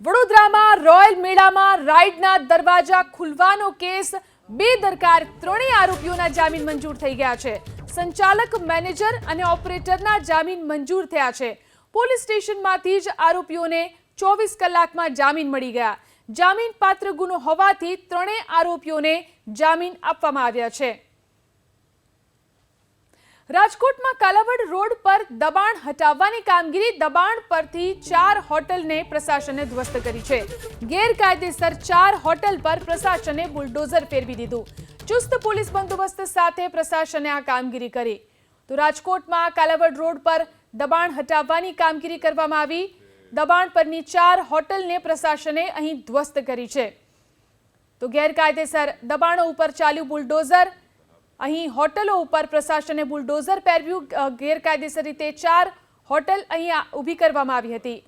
વડોદરામાં રોયલ મેળામાં રાઇડના દરવાજા ખુલવાનો કેસ. બેદરકાર ત્રણેય આરોપીઓના જામીન મંજૂર થઈ ગયા છે. સંચાલક, મેનેજર અને ઓપરેટરના જામીન મંજૂર થયા છે. પોલીસ સ્ટેશનમાંથી જ આરોપીઓને ચોવીસ કલાકમાં જામીન મળી ગયા. જામીન પાત્ર ગુનો હોવાથી ત્રણેય આરોપીઓને જામીન આપવામાં આવ્યા છે. રાજકોટમાં કાલાવડ રોડ પર દબાણ હટાવવાની કામગીરી, દબાણ પરથી ચાર હોટલને પ્રશાસને ધ્વસ્ત કરી છે. ગેરકાયદેસર ચાર હોટલ પર પ્રશાસને બુલડોઝર ફેરવી દીધું. ચુસ્ત પોલીસ બંદોબસ્ત સાથે પ્રશાસને આ કામગીરી કરી. તો રાજકોટમાં કાલાવડ રોડ પર દબાણ હટાવવાની કામગીરી કરવામાં આવી. દબાણ પરની ચાર હોટલને પ્રશાસને અહીં ધ્વસ્ત કરી છે. તો ગેરકાયદેસર દબાણો ઉપર ચાલ્યું બુલડોઝર. અહીં હોટલો ઉપર પ્રશાસને બુલડોઝર પહેર્યું ગેરકાયદેસર રીતે ચાર હોટલ અહીં ઊભી કરવામાં આવી હતી.